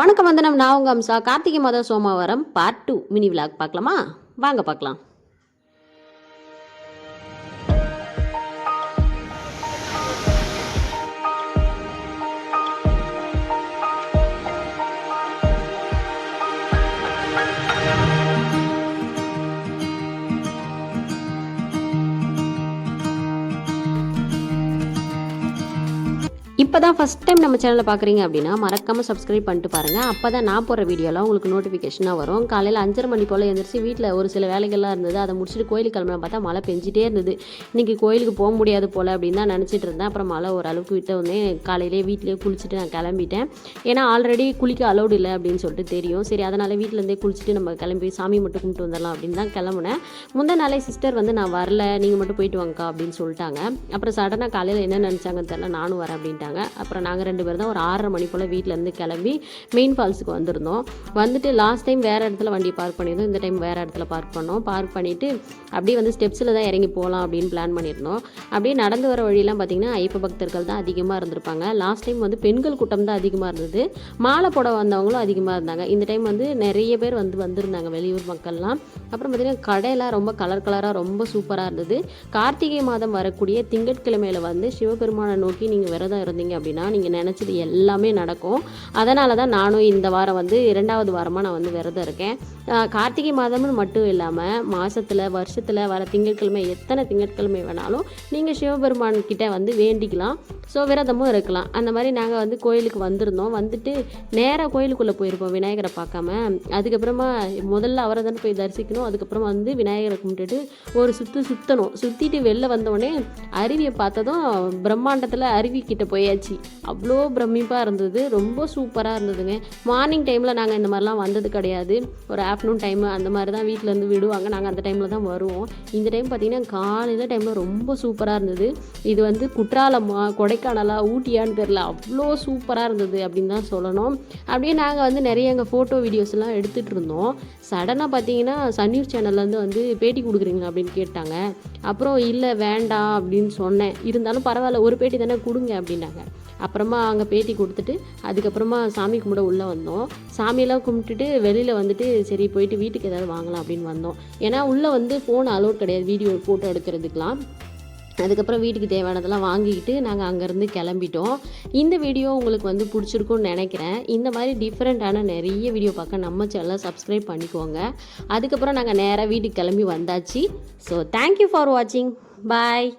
வணக்கம் வந்தனம் நான் உங்கள் அம்சா. கார்த்திகை மாதம் சோமவாரம் பார்ட் டூ மினி விளாக் பார்க்கலாமா? வாங்க பார்க்கலாம். இப்போ தான் ஃபஸ்ட் டைம் நம்ம சேனலை பார்க்குறீங்க அப்படின்னா மறக்காமல் சப்ஸ்கிரைப் பண்ணிட்டு பாருங்கள் அப்போ தான் நான் போகிற வீடியோலாம் உங்களுக்கு நோட்டிஃபிகேஷனாக வரும். காலையில் அஞ்சரை மணி போல் எழுந்திரிச்சு வீட்டில் ஒரு சில வேலைகள்லாம் இருந்தது. அதை முடிச்சுட்டு கோயிலுக்கு கிளம்பலாம் பார்த்தா மழை பெஞ்சிட்டே இருந்தது. இன்றைக்கி கோயிலுக்கு போக முடியாது போல் அப்படின்னு தான் நினச்சிட்டு இருந்தேன். அப்புறம் மழை ஓரளவுக்கு விட்ட உடனே காலையிலே வீட்டிலே குளிச்சுட்டு நான் கிளம்பிட்டேன். ஏன்னா ஆல்ரெடி குளிக்க அலௌடு இல்லை அப்படின்னு சொல்லிட்டு தெரியும். சரி அதனால் வீட்டிலேருந்தே குளிச்சுட்டு நம்ம கிளம்பி சாமி மட்டும் கும்பிட்டு வந்துடலாம் அப்படின்னு தான் கிளம்புனேன். முந்த நாளே சிஸ்டர் வந்து நான் வரல நீங்கள் மட்டும் போயிட்டு வாங்கக்கா அப்படின்னு சொல்லிட்டாங்க. அப்புறம் சடனாக காலையில் என்ன நினச்சாங்கன்னு தெரியல நானும் வரேன் அப்படின்ட்டாங்க. அப்புறம் நாங்கள் ரெண்டு பேரும் தான் ஒரு ஆறரை மணி போல் வீட்டிலேருந்து கிளம்பி மெயின் ஃபால்ஸுக்கு வந்திருந்தோம். வந்துட்டு லாஸ்ட் டைம் வேறு இடத்துல வண்டி பார்க் பண்ணியிருந்தோம். இந்த டைம் வேறு இடத்துல பார்க் பண்ணோம். பார்க் பண்ணிவிட்டு அப்படியே வந்து ஸ்டெப்ஸில் தான் இறங்கி போகலாம் அப்படின்னு பிளான் பண்ணியிருந்தோம். அப்படியே நடந்து வர வழியெல்லாம் பார்த்திங்கன்னா ஐயப்ப பக்தர்கள் தான் அதிகமாக இருந்திருப்பாங்க. லாஸ்ட் டைம் வந்து பெண்கள் கூட்டம் தான் அதிகமாக இருந்தது. மாலை போட வந்தவங்களும் அதிகமாக இருந்தாங்க. இந்த டைம் வந்து நிறைய பேர் வந்து வந்திருந்தாங்க வெளியூர் மக்கள்லாம். அப்புறம் பார்த்திங்கன்னா கடையெல்லாம் ரொம்ப கலர் கலராக ரொம்ப சூப்பராக இருந்தது. கார்த்திகை மாதம் வரக்கூடிய திங்கட்கிழமையில் வந்து சிவபெருமானை நோக்கி நீங்கள் விரதம் இருந்தீங்க அப்படின்னா நீங்கள் நினச்சது எல்லாமே நடக்கும். அதனால தான் நானும் இந்த வாரம் வந்து இரண்டாவது வாரமாக நான் வந்து விரதம் இருக்கேன். கார்த்திகை மாதம்னு மட்டும் இல்லாமல் மாதத்தில் வருஷத்தில் வர திங்கட்கிழமை எத்தனை திங்கட்கிழமை வேணாலும் நீங்கள் சிவபெருமான்கிட்ட வந்து வேண்டிக்கலாம். ஸோ விரதமும் இருக்கலாம். அந்த மாதிரி நாங்கள் வந்து கோயிலுக்கு வந்திருந்தோம். வந்துட்டு நேராக கோயிலுக்குள்ளே போயிருப்போம் விநாயகரை பார்க்காம. அதுக்கப்புறமா முதல்ல அவரை தானே போய் தரிசிக்கணும். அதுக்கப்புறமா வந்து விநாயகரை கும்பிட்டுட்டு ஒரு சுற்று சுற்றணும் சுற்றிட்டு வெளில வந்தோடனே அருவியை பார்த்ததும் பிரம்மாண்டத்தில் அருவி கிட்ட போயாச்சு. அவ்வளோ பிரமிப்பாக இருந்தது. ரொம்ப சூப்பராக இருந்ததுங்க. மார்னிங் டைமில் நாங்கள் இந்த மாதிரிலாம் வந்தது கிடையாது. ஒரு ஆஃப்டர்நூன் டைமு அந்த மாதிரி தான் வீட்டிலேருந்து விடுவாங்க. நாங்கள் அந்த டைமில் தான் வருவோம். இந்த டைம் பார்த்திங்கன்னா காலையில் டைமில் ரொம்ப சூப்பராக இருந்தது. இது வந்து குற்றாலமா கொடைக்கானலா ஊட்டியான்னு தெரில அவ்வளோ சூப்பராக இருந்தது அப்படின்னு தான் சொல்லணும். அப்படியே நாங்கள் வந்து நிறைய எங்கள் ஃபோட்டோ வீடியோஸ்லாம் எடுத்துகிட்டு இருந்தோம். சடனாக பார்த்தீங்கன்னா சன் நியூஸ் சேனல்லேருந்து வந்து பேட்டி கொடுக்குறீங்க அப்படின்னு கேட்டாங்க. அப்புறம் இல்லை வேண்டாம் அப்படின்னு சொன்னேன். இருந்தாலும் பரவாயில்ல ஒரு பேட்டி தானே கொடுங்க அப்படின்னாங்க. அப்புறமா அங்கே பேட்டி கொடுத்துட்டு அதுக்கப்புறமா சாமி கும்பிட உள்ளே வந்தோம். சாமியெல்லாம் கும்பிட்டுட்டு வெளியில் வந்துட்டு சரி போயிட்டு வீட்டுக்கு ஏதாவது வாங்கலாம் அப்படின்னு வந்தோம். ஏன்னா உள்ளே வந்து ஃபோன் அலோட் கிடையாது. வீடியோ ஃபோட்டோ எடுக்கிறதுக்கெலாம் அதுக்கப்புறம் வீட்டுக்கு தேவையானதெல்லாம் வாங்கிக்கிட்டு நாங்கள் அங்கேருந்து கிளம்பிட்டோம். இந்த வீடியோ உங்களுக்கு வந்து பிடிச்சிருக்கும்னு நினைக்கிறேன். இந்த மாதிரி டிஃப்ரெண்ட்டான நிறைய வீடியோ பார்க்க நம்ம சேனலில் சப்ஸ்கிரைப் பண்ணிக்கோங்க. அதுக்கப்புறம் நாங்கள் நேராக வீட்டுக்கு கிளம்பி வந்தாச்சு. ஸோ தேங்க்யூ ஃபார் வாட்சிங் பாய்